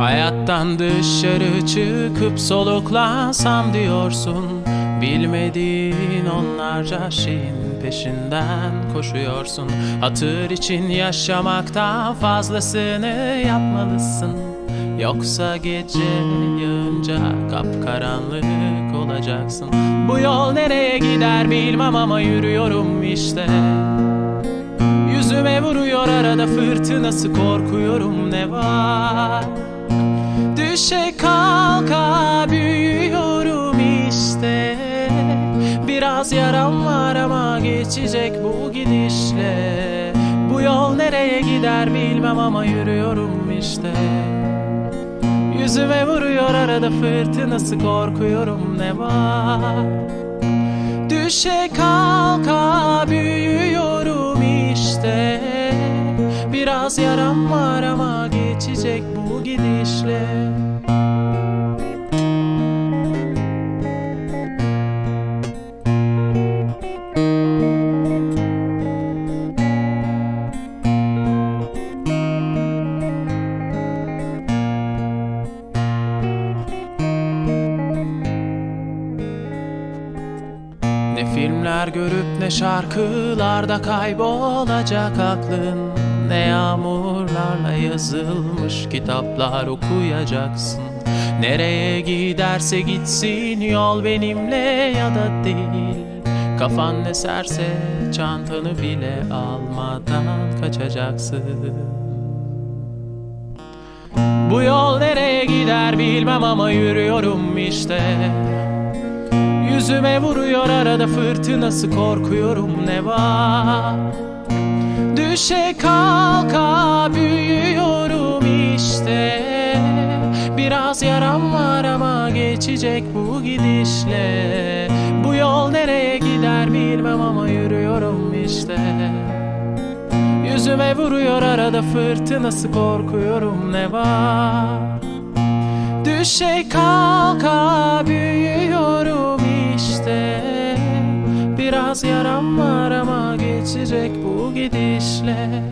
Hayattan dışarı çıkıp soluklansam diyorsun. Bilmediğin onlarca şeyin peşinden koşuyorsun. Hatır için yaşamaktan fazlasını yapmalısın. Yoksa gece yağınca kapkaranlık olacaksın. Bu yol nereye gider bilmem ama yürüyorum işte. Yüzüme vuruyor arada fırtınası korkuyorum ne var Düşe kalka büyüyorum işte. Biraz yaram var ama geçecek bu gidişle. Bu yol nereye gider bilmem ama yürüyorum işte. Yüzüme vuruyor arada fırtınası korkuyorum ne var? Düşe kalka Biraz yaram var ama geçecek bu gidişle. Ne filmler görüp ne şarkılarda kaybolacak aklın Ne yağmurlarla yazılmış kitaplar okuyacaksın. Nereye giderse gitsin yol benimle ya da değil. Kafan ne serse çantanı bile almadan kaçacaksın. Bu yol nereye gider bilmem ama yürüyorum işte. Yüzüme vuruyor arada fırtınası korkuyorum ne var Düşe kalka büyüyorum işte. Biraz yaram var ama geçecek bu gidişle. Bu yol nereye gider bilmem ama yürüyorum işte. Yüzüme vuruyor arada fırtınası korkuyorum ne var? Düşe kalka büyüyorum işte. Biraz yaram var ama geçecek bu gidişle